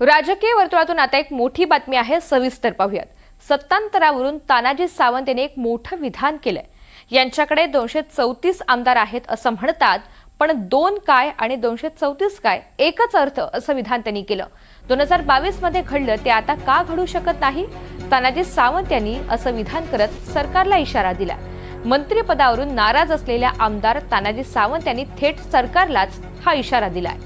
राजकीय वर्तुळातून आता एक मोठी बातमी आहे सविस्तर पाहूयात. सत्तांतरावरून तानाजी सावंत यांनी एक मोठं विधान केलंय. यांच्याकडे दोनशे चौतीस आमदार आहेत असं म्हणतात पण दोन काय आणि दोनशे चौतीस काय एकच अर्थ असं विधान त्यांनी केलं. दोन हजार बावीसमध्ये घडलं ते आता का घडू शकत नाही? तानाजी सावंत यांनी असं विधान करत सरकारला इशारा दिला. मंत्रिपदावरून नाराज असलेल्या आमदार तानाजी सावंत यांनी थेट सरकारलाच हा इशारा दिलाय.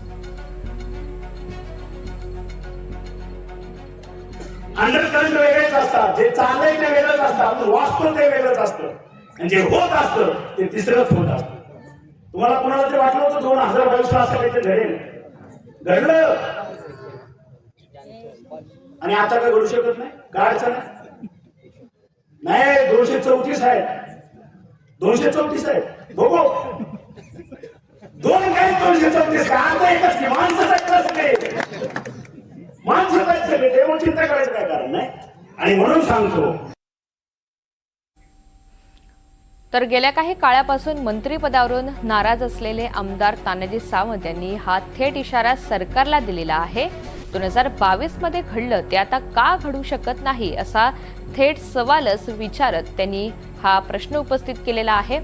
अंडरकरंट वेगळेच असतात जे चाललंय ते वेगळंच असतं. आपण वाचतो ते वेगळंच असतं. आणि जे होत असतं ते तिसरंच होत असतं. तुम्हाला कोणाला तरी वाटलं होतं दोन हजार बावीस ला असं काहीतरी घडेल? घडलं. आणि आता काय घडू शकत नाही? काय अडचण नाही दोनशे चौतीस आहे. दोनशे चौतीस आहे. बघू. दोन काही दोनशे चौतीस? काय आता एकच की माणसाचा सगळे माणसं काय सगळे देव चिंता करायचं काय कारण नाही? आणि म्हणून सांगतो तर गेल्या काही काळापासून मंत्रिपदावरून नाराज असलेले आमदार तानाजी सावंत यांनी हा थेट इशारा सरकारला दिलेला आहे. दोन हजार बावीसमध्ये घडलं ते आता का घडू शकत नाही असा थेट सवालच विचारत त्यांनी हा प्रश्न उपस्थित केलेला आहे.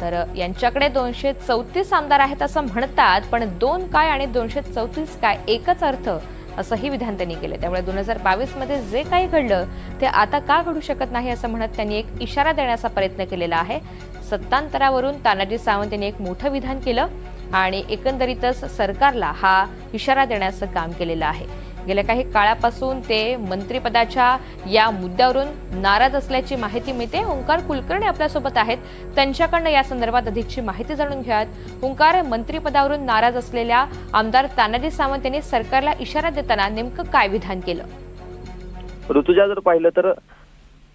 तर यांच्याकडे दोनशे चौतीस आमदार आहेत असं म्हणतात पण दोन काय आणि दोनशे चौतीस काय एकच अर्थ असंही विधान त्यांनी केलं. त्यामुळे दोन हजार बावीसमध्ये जे काही घडलं ते आता का घडू शकत नाही असं म्हणत त्यांनी एक इशारा देण्याचा प्रयत्न केलेला आहे. सत्तांतरावरून तानाजी सावंत यांनी एक मोठं विधान केलं आणि एकंदरीतच सरकारला हा इशारा देण्याचं काम केलेलं आहे. गेल्या काही काळापासून ते मंत्रिपदाच्या या मुद्द्यावरून नाराज असल्याची माहिती मिळते. ओंकार कुलकर्णी आपल्यासोबत आहेत. त्यांच्याकडनं या संदर्भात अधिकची माहिती जाणून घ्यात ओंकार मंत्रिपदावरून नाराज असलेल्या आमदार तानाजी सावंत यांनी सरकारला इशारा देताना नेमकं काय विधान केलं? ऋतुजा जर पाहिलं तर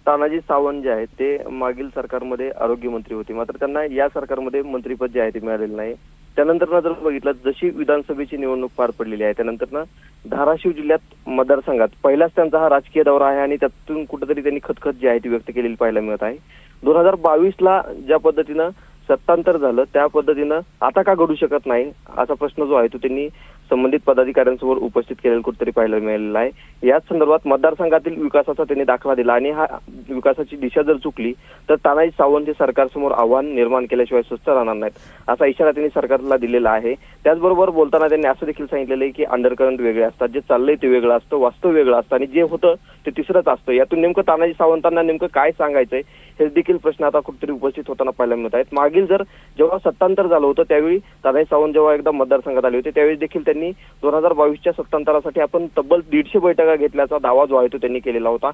तानाजी सावंत जे आहेत ते मागील सरकारमध्ये आरोग्यमंत्री होते. मात्र त्यांना या सरकारमध्ये मंत्रीपद जे आहे ते मिळालेलं नाही. त्यानंतर जर बघितलं जशी विधानसभेची निवडणूक पार पडलेली आहे त्यानंतर धाराशिव जिल्ह्यात मतदारसंघात पहिलाच त्यांचा हा राजकीय दौरा आहे आणि त्यातून कुठेतरी त्यांनी खतखत जी आहे ती व्यक्त केलेली पाहायला मिळत आहे. दोन हजार बावीस ला ज्या पद्धतीनं सत्तांतर झालं त्या पद्धतीनं आता का घडू शकत नाही असा प्रश्न जो आहे तो त्यांनी संबंधित पदाधिकाऱ्यांसमोर उपस्थित केलेलं कुठेतरी पाहायला मिळालेलं आहे. याच संदर्भात मतदारसंघातील विकासाचा त्यांनी दाखला दिला आणि हा विकासाची दिशा जर चुकली तर तानाजी सावंत हे सरकारसमोर आव्हान निर्माण केल्याशिवाय सुस्त राहणार नाहीत असा इशारा त्यांनी सरकारला दिलेला आहे. त्याचबरोबर बोलताना त्यांनी असं देखील सांगितलेलं आहे की अंडरकरंट वेगळे असतात जे चाललंय ते वेगळं असतं वास्तव वेगळं असतं आणि जे होतं ते तिसरंच असतं. यातून नेमकं तानाजी सावंतांना नेमकं काय सांगायचंय हे देखील प्रश्न आता कुठेतरी उपस्थित होताना पाहायला मिळत आहेत. मागील जर जेव्हा सत्तांतर झालं होतं त्यावेळी तानाजी सावंत जेव्हा एकदा मतदारसंघात आले होते त्यावेळी देखील त्यांनी त्यांनी दोन हजार बावीसच्या सत्तांतरासाठी आपण तब्बल दीडशे बैठका घेतल्याचा दावा जो आहे तो त्यांनी केलेला होता.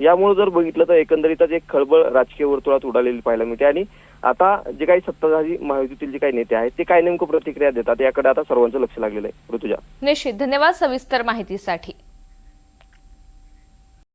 यामुळे जर बघितलं तर एकंदरीतच एक खळबळ राजकीय वर्तुळात उडालेली पाहायला मिळते. आणि आता जे काही सत्ताधारी महायुतीतील जे काही नेते आहेत ते काय नेमकं प्रतिक्रिया देतात याकडे आता सर्वांचं लक्ष लागलेलं आहे. ऋतुजा. निश्चित. धन्यवाद सविस्तर माहितीसाठी.